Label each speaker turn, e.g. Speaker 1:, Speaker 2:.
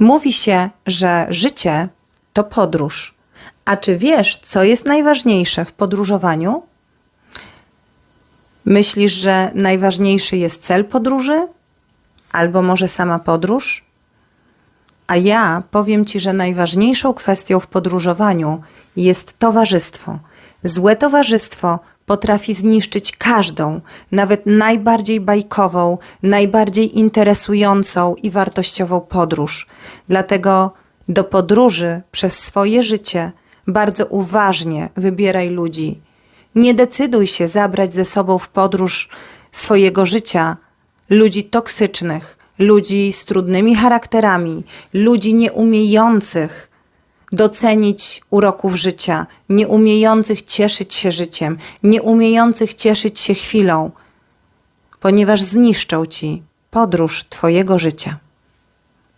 Speaker 1: Mówi się, że życie to podróż. A czy wiesz, co jest najważniejsze w podróżowaniu? Myślisz, że najważniejszy jest cel podróży? Albo może sama podróż? A ja powiem Ci, że najważniejszą kwestią w podróżowaniu jest towarzystwo. Złe towarzystwo potrafi zniszczyć każdą, nawet najbardziej bajkową, najbardziej interesującą i wartościową podróż. Dlatego do podróży przez swoje życie bardzo uważnie wybieraj ludzi. Nie decyduj się zabrać ze sobą w podróż swojego życia ludzi toksycznych, ludzi z trudnymi charakterami, ludzi nieumiejących docenić uroków życia, nieumiejących cieszyć się życiem, nieumiejących cieszyć się chwilą, ponieważ zniszczą ci podróż Twojego życia.